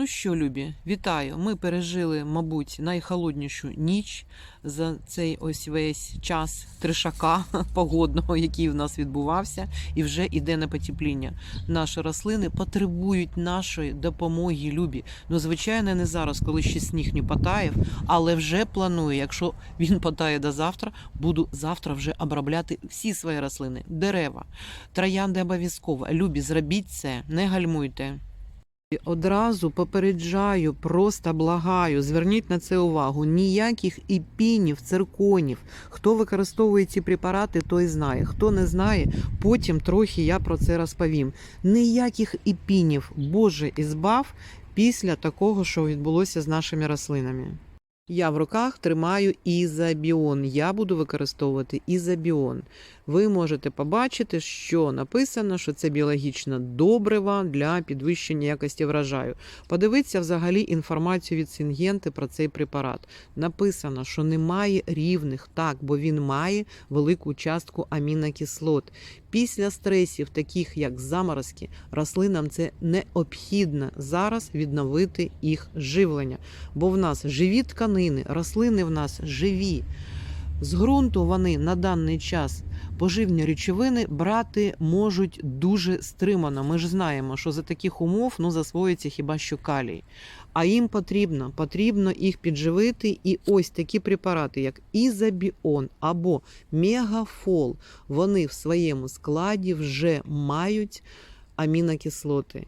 Ну що, любі, вітаю. Ми пережили, мабуть, найхолоднішу ніч за цей ось весь час тришака погодного, який в нас відбувався, і вже іде на потепління. Наші рослини потребують нашої допомоги, любі. Ну, звичайно, не зараз, коли ще сніг не потаяв, але вже планую, якщо він потає до завтра, буду завтра вже обробляти всі свої рослини, дерева, троянди обов'язково. Любі, зробіть це, не гальмуйте. Одразу попереджаю, просто благаю, зверніть на це увагу. Ніяких іпінів, цирконів. Хто використовує ці препарати, той знає. Хто не знає, потім трохи я про це розповім. Ніяких іпінів, Боже, ізбав після такого, що відбулося з нашими рослинами. Я в руках тримаю ізобіон. Я буду використовувати ізобіон. Ви можете побачити, що написано, що це біологічна добрива для підвищення якості врожаю. Подивіться взагалі інформацію від Сінгенти про цей препарат. Написано, що немає рівних, так, бо він має велику частку амінокислот. Після стресів, таких як заморозки, рослинам це необхідно зараз відновити їх живлення, бо в нас живі тканини, рослини в нас живі. З ґрунту вони на даний час поживні речовини брати можуть дуже стримано. Ми ж знаємо, що за таких умов ну, засвоїться хіба що калій. А їм потрібно, потрібно їх підживити. І ось такі препарати, як ізобіон або мегафол, вони в своєму складі вже мають амінокислоти.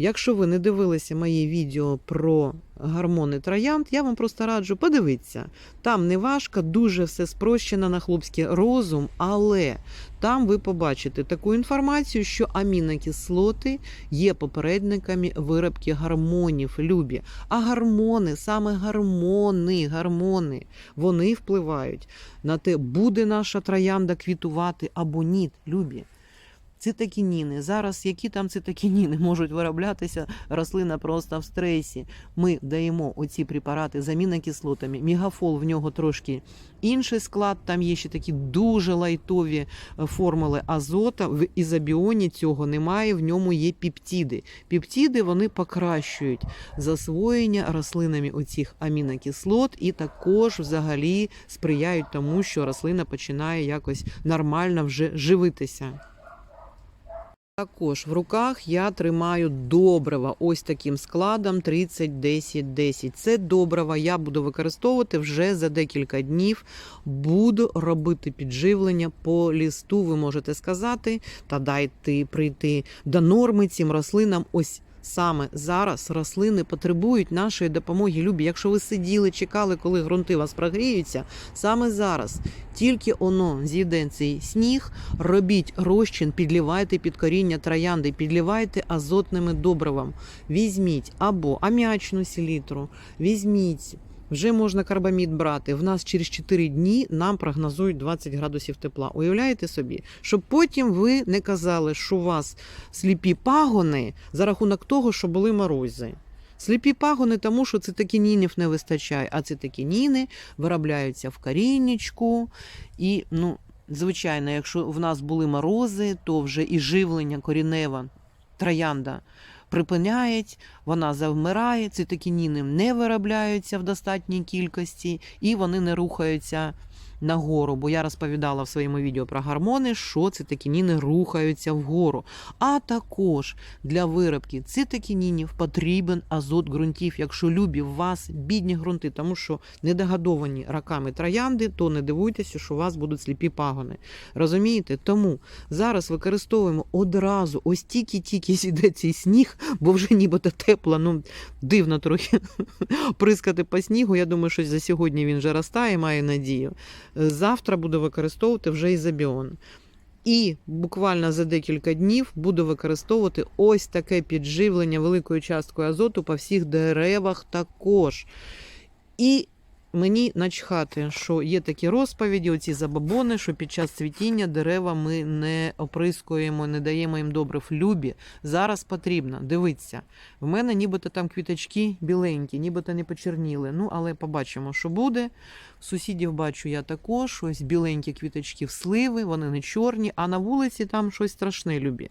Якщо ви не дивилися мої відео про гормони троянд, я вам просто раджу подивитися. Там не важко, дуже все спрощено на хлопський розум, але там ви побачите таку інформацію, що амінокислоти є попередниками виробки гормонів, любі. А гормони, саме гормони, гормони, вони впливають на те, буде наша троянда квітувати або ні, любі. Цитокініни. Зараз які там цитокініни можуть вироблятися, рослина просто в стресі. Ми даємо оці препарати з амінокислотами. Мегафол в нього трошки інший склад. Там є ще такі дуже лайтові е, формули азота. В ізобіоні цього немає. В ньому є пептиди. Пептиди вони покращують засвоєння рослинами оцих амінокислот і також взагалі сприяють тому, що рослина починає якось нормально вже живитися. Також в руках я тримаю добрива ось таким складом 30-10-10. Це добрива я буду використовувати вже за декілька днів. Буду робити підживлення по лісту. Ви можете сказати, та дайте прийти до норми цим рослинам. Ось Саме зараз рослини потребують нашої допомоги. Любі, якщо ви сиділи, чекали, коли ґрунти вас прогріються, саме зараз тільки оно з'їде цей сніг, робіть розчин, підлівайте під коріння троянди, підлівайте азотними добривом. Візьміть або аміачну селітру, візьміть. Вже можна карбамід брати. В нас через 4 дні нам прогнозують 20 градусів тепла. Уявляєте собі, щоб потім ви не казали, що у вас сліпі пагони за рахунок того, що були морози. Сліпі пагони, тому що цитокінінів не вистачає, а цитокініни виробляються в коріннячку. І, ну, звичайно, якщо в нас були морози, то вже і живлення корінева троянда припиняють, вона завмирає, цитокініни не виробляються в достатній кількості і вони не рухаються нагору. Бо я розповідала в своєму відео про гормони, що цитокініни рухаються вгору. А також для виробки цитокінінів потрібен азот ґрунтів. Якщо любі у вас бідні ґрунти, тому що недогодовані раками троянди, то не дивуйтеся, що у вас будуть сліпі пагони. Розумієте? Тому зараз використовуємо одразу, ось тільки-тільки зійде цей сніг, бо вже нібито тепло, ну дивно трохи прискати по снігу. Я думаю, що за сьогодні він вже розтає, маю надію. Завтра буду використовувати вже ізобіон. І буквально за декілька днів буду використовувати ось таке підживлення великою часткою азоту по всіх деревах також. І Мені начхати, що є такі розповіді, оці забобони, що під час цвітіння дерева ми не оприскуємо, не даємо їм добрив. Любі. Зараз потрібно. Дивіться. В мене нібито там квіточки біленькі, нібито не почерніли. Ну, але побачимо, що буде. Сусідів бачу я також. Ось біленькі квіточки в сливи, вони не чорні, а на вулиці там щось страшне любі.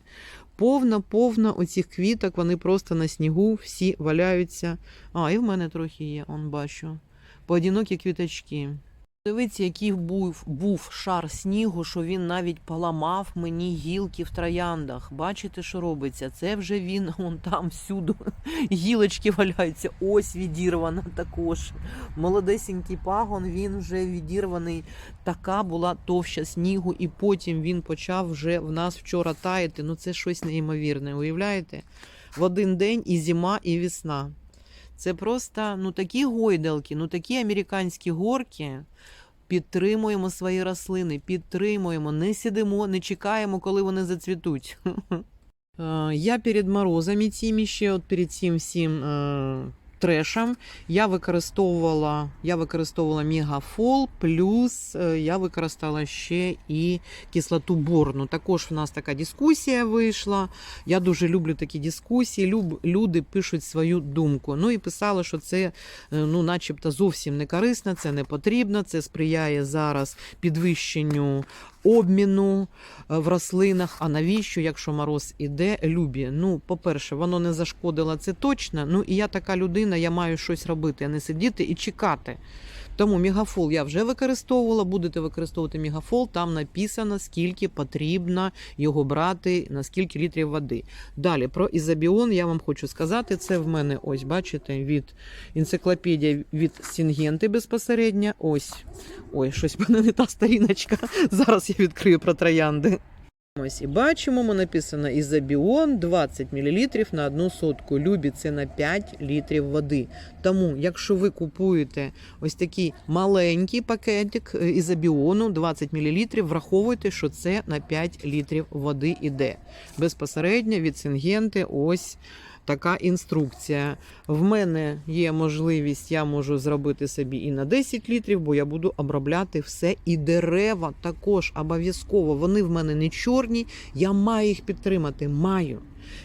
Повно, повно оцих квіток, вони просто на снігу всі валяються. А, і в мене трохи є, он бачу. Поодинокі квіточки. Дивіться, який був, був шар снігу, що він навіть поламав мені гілки в трояндах. Бачите, що робиться? Це вже він он там всюди. Гілочки валяються. Ось відірвана також. Молодесенький пагон, він вже відірваний. Така була товща снігу, і потім він почав вже в нас вчора таяти. Ну це щось неймовірне. Уявляєте? В один день і зима, і весна. Це просто ну такі гойдалки, ну такі американські горки. Підтримуємо свої рослини, підтримуємо, не сидимо, не чекаємо, коли вони зацвітуть. Е, Я перед морозами цими ще, от перед цим всім е, трешем, я використовувала, я використовувала мегафол, плюс е, я використала ще і кислоту борну. Також в нас така дискусія вийшла. Я дуже люблю такі дискусії. Люб, люди пишуть свою думку. Ну і писали, що це е, ну, начебто зовсім не корисно, це не потрібно, це сприяє зараз підвищенню обміну е, в рослинах. А навіщо, якщо мороз іде, любі? Ну, по-перше, воно не зашкодило, це точно. Ну і я така людина, я маю щось робити, а не сидіти і чекати. Тому мегафол я вже використовувала. Будете використовувати мегафол, там написано, скільки потрібно його брати, на скільки літрів води. Далі про ізобіон я вам хочу сказати. Це в мене ось, бачите, від енциклопедія від Сінгенти безпосередньо. Ось. Ой, щось мене не та сторіночка. Зараз я відкрию про троянди. Ось і бачимо, ми написано ізобіон 20 мл на одну сотку. Любі це на 5 літрів води. Тому, якщо ви купуєте ось такий маленький пакетик е, ізобіону 20 мл, враховуйте, що це на 5 літрів води іде. Безпосередньо від Сингенти ось така інструкція. В мене є можливість, я можу зробити собі і на 10 літрів, бо я буду обробляти все. І дерева також обов'язково. Вони в мене не чорні, я маю їх підтримати. Маю.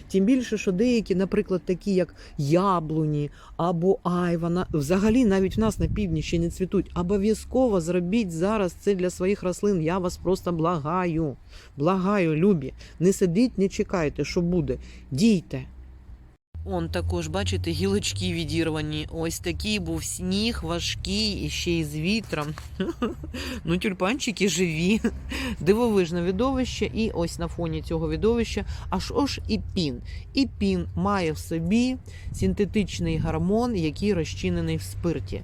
Тим більше, що деякі, наприклад, такі як яблуні або айва, взагалі навіть в нас на півдні ще не цвітуть. Обов'язково зробіть зараз це для своїх рослин. Я вас просто благаю. Благаю, любі. Не сидіть, не чекайте, що буде. Дійте. Он також, бачите, гілочки відірвані. Ось такий був сніг важкий і ще й з вітром. Ну, тюльпанчики живі. Дивовижне видовище. І ось на фоні цього видовища аж ось і пін. І пін має в собі синтетичний гормон, який розчинений в спирті.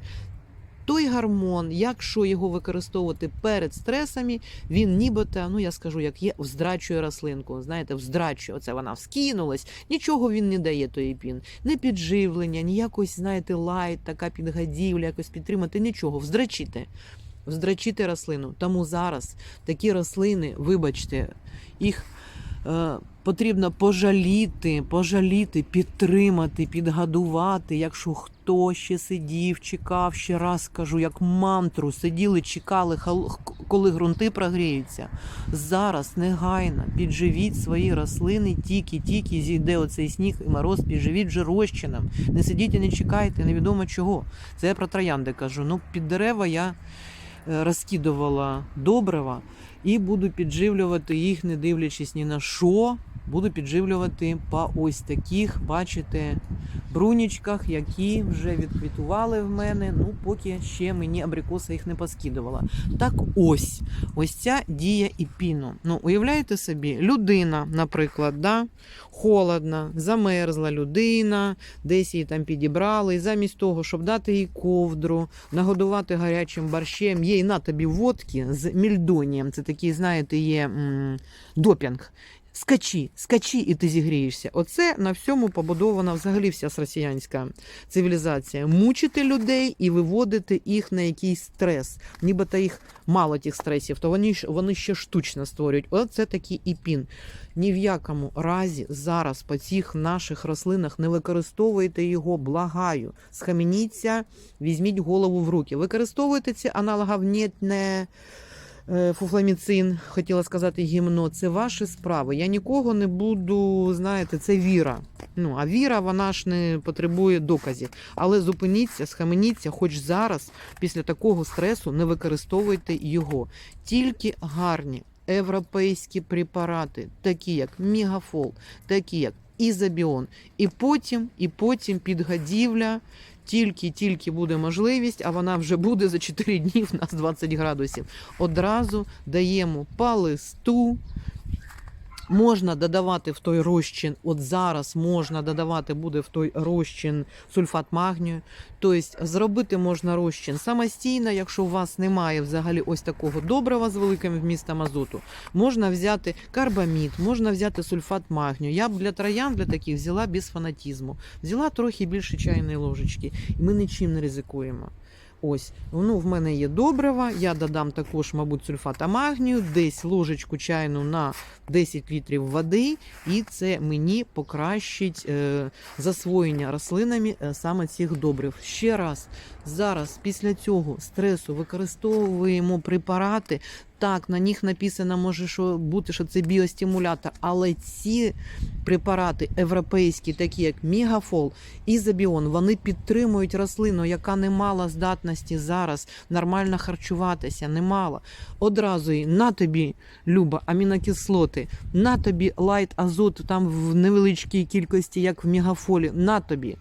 Той гормон, якщо його використовувати перед стресами, він нібито, ну я скажу, як є, вздрачує рослинку. Знаєте, вздрачує. Оце вона вскинулась, нічого він не дає той пін. Не підживлення, ні якось, знаєте, лайт, така підгадівля, якось підтримати, нічого. Вздрачити. Вздрачити рослину. Тому зараз такі рослини, вибачте, їх. Е, Потрібно пожаліти, пожаліти, підтримати, підгадувати. Якщо хто ще сидів, чекав, ще раз кажу, як мантру, сиділи, чекали, коли ґрунти прогріються. Зараз негайно підживіть свої рослини, тільки-тільки зійде оцей сніг і мороз, підживіть вже розчином. Не сидіть і не чекайте, невідомо чого. Це я про троянди кажу. Ну, під дерева я розкидувала добрива і буду підживлювати їх, не дивлячись ні на що. Буду підживлювати по ось таких, бачите, брунічках, які вже відквітували в мене. Ну, поки ще мені абрикоса їх не поскидувала. Так ось, ось ця дія і піну. Ну, уявляєте собі, людина, наприклад, да? холодна, замерзла людина, десь її там підібрали, і замість того, щоб дати їй ковдру, нагодувати гарячим борщем, і на тобі водки з мільдонієм. Це такий, знаєте, є м, допінг. Скачі, скачі, і ти зігрієшся. Оце на всьому побудована взагалі вся росіянська цивілізація. Мучити людей і виводити їх на якийсь стрес. Нібито їх мало тих стресів, то вони, ж- вони ще штучно створюють. Оце такий іпін. Ні в якому разі зараз по цих наших рослинах не використовуйте його, благаю. Схаменіться, візьміть голову в руки. Використовуйте ці аналогів ні, не фуфламіцин, хотіла сказати гімно. Це ваші справи. Я нікого не буду, знаєте, це віра. Ну, а віра, вона ж не потребує доказів. Але зупиніться, схаменіться, хоч зараз, після такого стресу, не використовуйте його. Тільки гарні європейські препарати, такі як Мігафол, такі як Ізобіон. І потім, і потім підгодівля. Тільки-тільки буде можливість, а вона вже буде за 4 дні в нас 20 градусів. Одразу даємо по листу. Можна додавати в той розчин, от зараз можна додавати буде в той розчин сульфат магнію. Тобто зробити можна розчин самостійно, якщо у вас немає взагалі ось такого добрива з великим вмістом азоту. Можна взяти карбамід, можна взяти сульфат магнію. Я б для троян для таких взяла без фанатізму. Взяла трохи більше чайної ложечки, і ми нічим не ризикуємо. Ось, ну в мене є добрива. Я додам також, мабуть, сульфата магнію, десь ложечку чайну на 10 літрів води, і це мені покращить е, засвоєння рослинами е, саме цих добрив. Ще раз, зараз після цього стресу використовуємо препарати. Так, на них написано може що бути, що це біостимулятор, але ці препарати європейські, такі як Мігафол, Ізобіон, вони підтримують рослину, яка не мала здатності зараз нормально харчуватися, не мала. Одразу їй на тобі, Люба, амінокислоти, на тобі лайт азот там в невеличкій кількості, як в мегафолі, на тобі.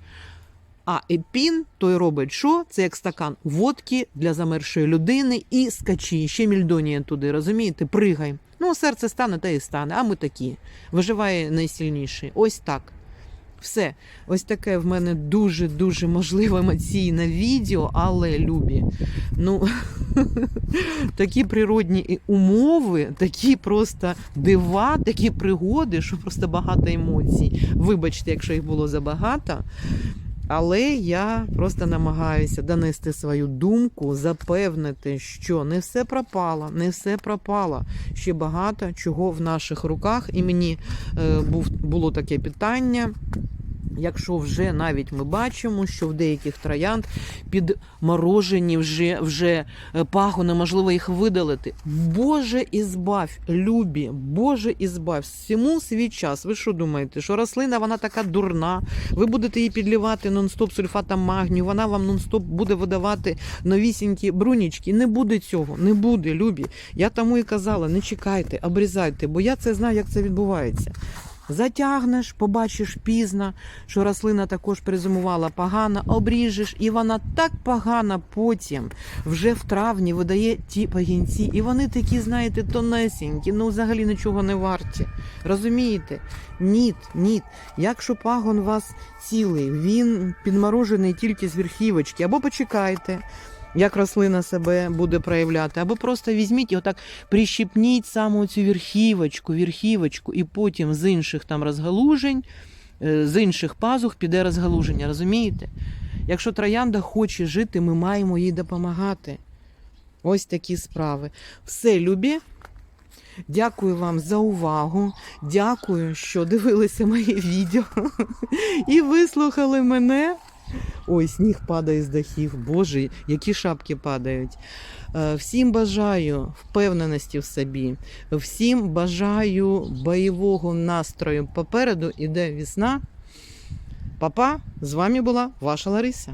А епін той робить що? Це як стакан водки для замершої людини і скачі. Ще мільдонія туди, розумієте? Пригай. Ну, серце стане, та і стане, а ми такі. Виживає найсильніший. Ось так. Все, ось таке в мене дуже-дуже можливо емоційне відео, але любі. Ну, такі природні умови, такі просто дива, такі пригоди, що просто багато емоцій. Вибачте, якщо їх було забагато. Але я просто намагаюся донести свою думку, запевнити, що не все пропало, не все пропало. Ще багато чого в наших руках. І мені е, був, було таке питання. Якщо вже навіть ми бачимо, що в деяких троянд підморожені вже, вже е, пагони, можливо їх видалити. Боже ізбавь, любі, Боже ізбавь, всьому свій час. Ви що думаєте, що рослина вона така дурна? Ви будете її підлівати нон-стоп сульфатом магнію, вона вам нон-стоп буде видавати новісінькі брунічки. Не буде цього, не буде, любі. Я тому і казала, не чекайте, обрізайте, бо я це знаю, як це відбувається. Затягнеш, побачиш пізно, що рослина також призимувала погано, обріжеш, і вона так погано потім, вже в травні видає ті пагінці, і вони такі, знаєте, тонесенькі, ну взагалі нічого не варті. Розумієте? Ніт, ніт. Якщо пагон у вас цілий, він підморожений тільки з верхівочки, або почекайте. Як рослина себе буде проявляти, або просто візьміть і отак прищипніть саме цю верхівочку, верхівочку, і потім з інших там розгалужень, е, з інших пазух піде розгалуження. Розумієте? Якщо троянда хоче жити, ми маємо їй допомагати. Ось такі справи. Все, любі. Дякую вам за увагу. Дякую, що дивилися моє відео і вислухали мене. Ой, сніг падає з дахів. Боже, які шапки падають. Е, Всім бажаю впевненості в собі, всім бажаю бойового настрою. Попереду іде весна. Папа, з вами була ваша Лариса.